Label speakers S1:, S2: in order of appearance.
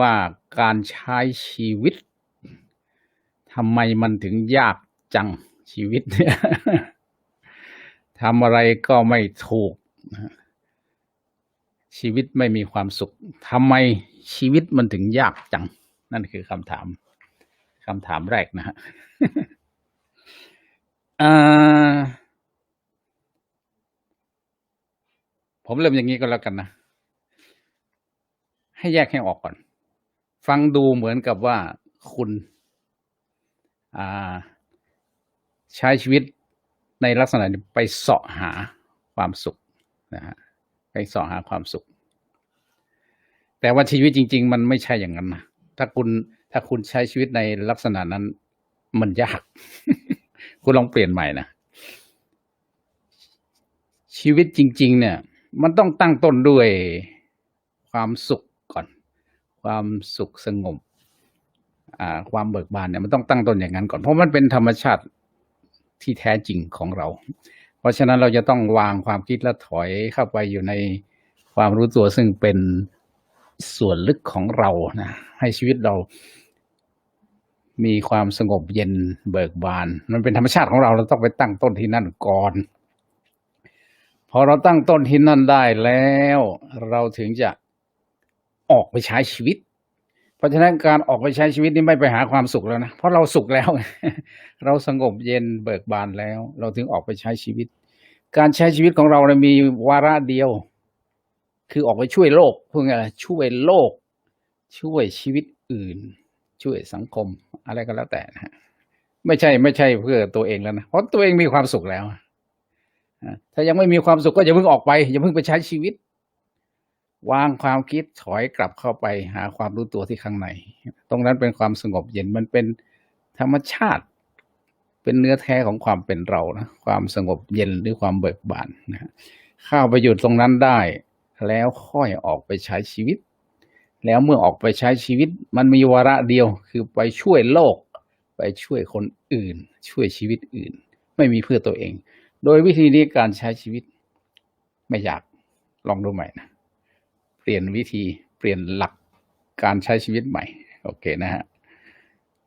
S1: ว่าการใช้ชีวิตทำไมมันถึงยากจังชีวิตเนี่ยทำอะไรก็ไม่ถูก ชีวิตไม่มีความสุขทำไมชีวิตมันถึงยากจัง นั่นคือคำถามคำถามแรกนะฮะผมเริ่มอย่างนี้ก็แล้วกันนะ ให้แยกให้ออกก่อน ฟังดูเหมือนกับว่าคุณใช้ชีวิตในลักษณะไปเสาะหาความสุขนะฮะไปเสาะหาความสุข แต่ว่าชีวิตจริง ๆ มันไม่ใช่อย่างนั้นนะถ้าคุณถ้าคุณใช้ชีวิตในลักษณะนั้น มันยากคุณลองเปลี่ยนใหม่นะชีวิตจริง ๆ เนี่ย มันต้องตั้งต้นด้วยความสุข ความสุขสงบอ่าความเบิกบานเนี่ยมันต้องตั้งต้นอย่างนั้นก่อน เพราะมันเป็นธรรมชาติที่แท้จริงของเรา เพราะฉะนั้นเราจะต้องวางความคิดและถอยเข้าไปอยู่ในความรู้ตัวซึ่งเป็นส่วนลึกของเรานะให้ชีวิตเรา มีความสงบเย็นเบิกบาน มันเป็นธรรมชาติของเราเราต้องไปตั้งต้นที่นั่นก่อนพอเราตั้งต้นที่นั่นได้แล้ว เราถึงจะ ออกไปใช้ชีวิต เพราะฉะนั้นการออกไปใช้ชีวิตนี่ไม่ไปหาความสุขแล้วนะเพราะเราสุขแล้ว เราสงบเย็นเบิกบานแล้ว เราถึงออกไปใช้ชีวิต การใช้ชีวิตของเราเนี่ยมีวาระเดียว คือออกไปช่วยโลกพูดง่ายๆช่วยโลก ช่วยชีวิตอื่น ช่วยสังคม อะไรก็แล้วแต่นะไม่ใช่ไม่ใช่เพื่อตัวเองแล้วนะเพราะตัวเองมีความสุขแล้วถ้ายังไม่มีความสุขก็อย่าเพิ่งออกไปอย่าเพิ่งไปใช้ชีวิต วางความคิดถอยกลับเข้าไปหาความรู้ตัวที่ข้างใน ตรงนั้นเป็นความสงบเย็นมันเป็นธรรมชาติ เป็นเนื้อแท้ของความเป็นเรานะความสงบเย็นหรือความเบิกบานนะเข้าไปอยู่ตรงนั้นได้ แล้วค่อยออกไปใช้ชีวิต แล้วเมื่อออกไปใช้ชีวิต มันมีวาระเดียวคือไปช่วยโลก ไปช่วยคนอื่น ช่วยชีวิตอื่น ไม่มีเพื่อตัวเอง โดยวิธีนี้การใช้ชีวิตไม่อยากลองดูใหม่นะ เปลี่ยนวิธีเปลี่ยนหลักการใช้ชีวิตใหม่ โอเคนะฮะ